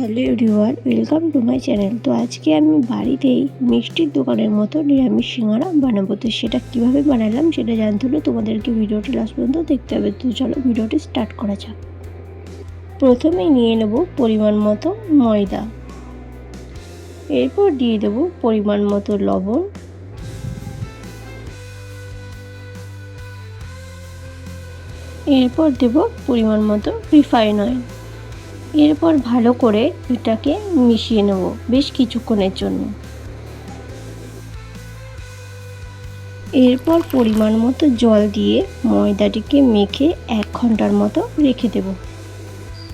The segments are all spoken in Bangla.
Hello everyone, welcome to my channel. তো আজকে আমি বাড়িতেই মিষ্টির দোকানের মতো নিরামিষ সিঙ্গারা বানাবো। তো সেটা কীভাবে বানালাম সেটা জানতে হলে তোমাদেরকে ভিডিওটি লাস্ট পর্যন্ত দেখতে হবে। তো চলো ভিডিওটি স্টার্ট করা যাক। প্রথমে নিয়ে নেব পরিমাণ মতো ময়দা। এরপর দিয়ে দেব পরিমাণ মতো লবণ। এরপর দেব পরিমাণ মতো রিফাইন অয়েল এরপর ভালো করে এটাকে মিশিয়ে নেব বেশ কিছুক্ষণের জন্য। এরপর পরিমাণ মতো জল দিয়ে ময়দাটিকে মেখে এক ঘণ্টার মতো রেখে দেব।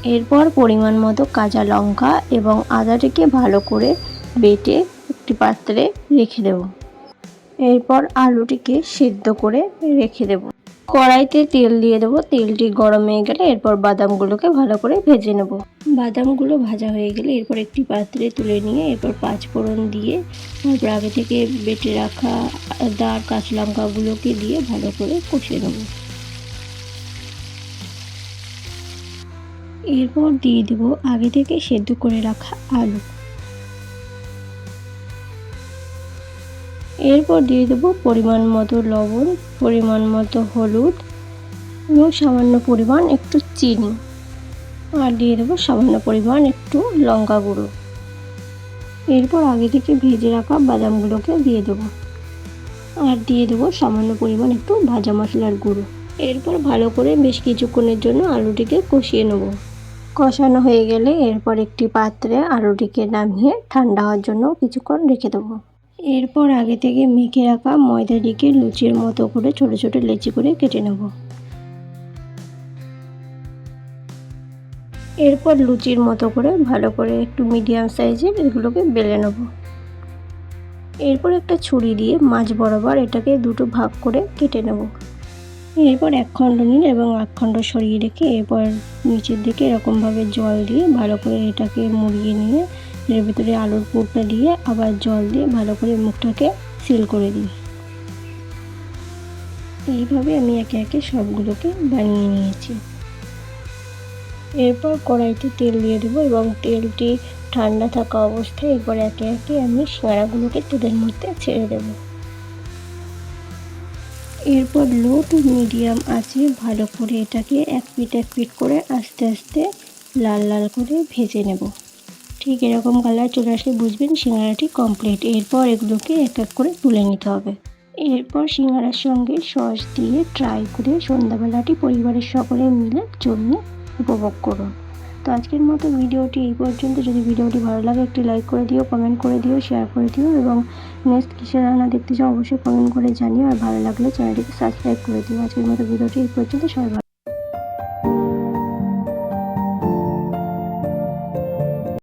এরপর পরিমাণ মতো কাঁচা লঙ্কা এবং আদাটিকে ভালো করে বেটে একটি পাত্রে রেখে দেব। এরপর আলুটিকে সেদ্ধ করে রেখে দেব। কড়াইতে তেল দিয়ে দেবো। তেলটি গরম হয়ে গেলে এরপর বাদামগুলোকে ভালো করে ভেজে নেব। বাদামগুলো ভাজা হয়ে গেলে এরপর একটি পাত্রে তুলে নিয়ে এরপর পাঁচ ফোড়ন দিয়ে তারপর আগে থেকে বেটে রাখা আর কাঁচা লঙ্কাগুলোকে দিয়ে ভালো করে কষে নেব। এরপর দিয়ে দেবো আগে থেকে সেদ্ধ করে রাখা আলু। এরপর দিয়ে দেবো পরিমাণ মতো লবণ, পরিমাণ মতো হলুদ এবং সামান্য পরিমাণ একটু চিনি। আর দিয়ে দেবো সামান্য পরিমাণ একটু লঙ্কা গুঁড়ো। এরপর আগে থেকে ভেজে রাখা বাদামগুলোকে দিয়ে দেবো। আর দিয়ে দেবো সামান্য পরিমাণ একটু ভাজা মশলার গুঁড়ো। এরপর ভালো করে বেশ কিছুক্ষণের জন্য আলুটিকে কষিয়ে নেব। কষানো হয়ে গেলে এরপর একটি পাত্রে আলুটিকে নামিয়ে ঠান্ডা হওয়ার জন্য কিছুক্ষণ রেখে দেবো। এরপর আগে থেকে মেখে রাখা ময়দাটিকে লুচির মতো করে ছোট ছোট লেচি করে কেটে নেব। এরপর লুচির মতো করে ভালো করে একটু মিডিয়াম সাইজের এগুলোকে বেলে নেব। এরপর একটা ছুরি দিয়ে মাছ বরাবর এটাকে দুটো ভাগ করে কেটে নেব। এরপর এক খণ্ড নিন এবং এক খণ্ড সরিয়ে রেখে এরপর নিচের দিকে এরকমভাবে জল দিয়ে ভালো করে এটাকে মুড়িয়ে নিয়ে এর ভিতরে আলুর পুরটা দিয়ে আবার জল দিয়ে ভালো করে মুখটাকে সিল করে দিই। এইভাবে আমি একে একে সবগুলোকে বানিয়ে নিয়েছি। এরপর কড়াইতে তেল দিয়ে দেবো এবং তেলটি ঠান্ডা থাকা অবস্থায় এরপর একে একে আমি সিঙ্গারাগুলোকে তেলের মধ্যে ছেড়ে দেবো। এরপর লো টু মিডিয়াম আছে ভালো করে এটাকে এক পিট এক পিট করে আস্তে আস্তে লাল লাল করে ভেজে নেব। ঠিক এরকম কালার চলে আসলে বুঝবেন সিঙ্গারাটি কমপ্লিট এরপর এগুলোকে এক এক করে তুলে নিতে হবে। এরপর সিঙ্গারার সঙ্গে সস দিয়ে ট্রাই করে সন্ধ্যাবেলাটি পরিবারের সকলে মিলে জমিয়ে উপভোগ করুন। তো আজকের মতো ভিডিওটি এই পর্যন্ত। যদি ভিডিওটি ভালো লাগে, একটি লাইক করে দিও কমেন্ট করে দিও শেয়ার করে দিও এবং নেক্সট কিসের রান্না দেখতে চাও অবশ্যই কমেন্ট করে জানিও। আর ভালো লাগলে চ্যানেলটিকে সাবস্ক্রাইব করে দিও। আজকের মতো ভিডিওটি এই পর্যন্ত। সবাই